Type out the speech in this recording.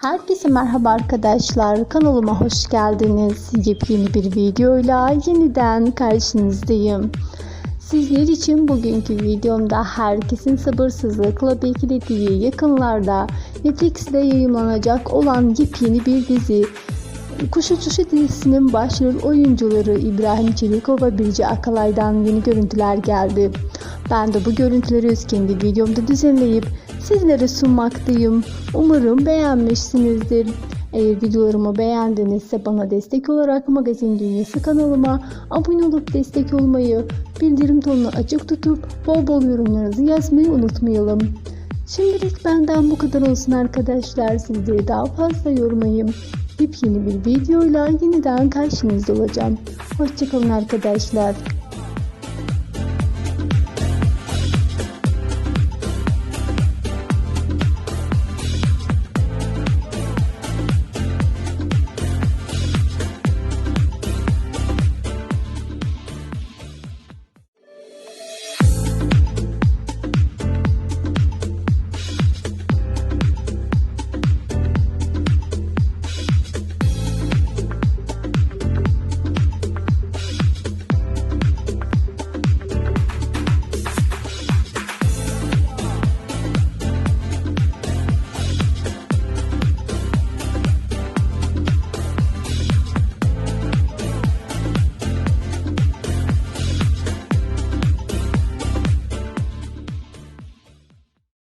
Herkese merhaba arkadaşlar. Kanalıma hoş geldiniz. Yepyeni bir videoyla yeniden karşınızdayım. Sizler için bugünkü videomda herkesin sabırsızlıkla beklediği yakınlarda Netflix'te yayınlanacak olan yepyeni bir dizi Kuş Uçuşu dizisinin başrol oyuncuları İbrahim Çelikov ve Birce Akalay'dan yeni görüntüler geldi. Ben de bu görüntüleri kendi videomda düzenleyip sizlere sunmaktayım. Umarım beğenmişsinizdir. Eğer videolarımı beğendinizse bana destek olarak Magazin Dünyası kanalıma abone olup destek olmayı, bildirim tonunu açık tutup bol bol yorumlarınızı yazmayı unutmayalım. Şimdilik benden bu kadar olsun arkadaşlar. Sizleri daha fazla yormayayım. Yepyeni bir videoyla yeniden karşınızda olacağım. Hoşçakalın arkadaşlar.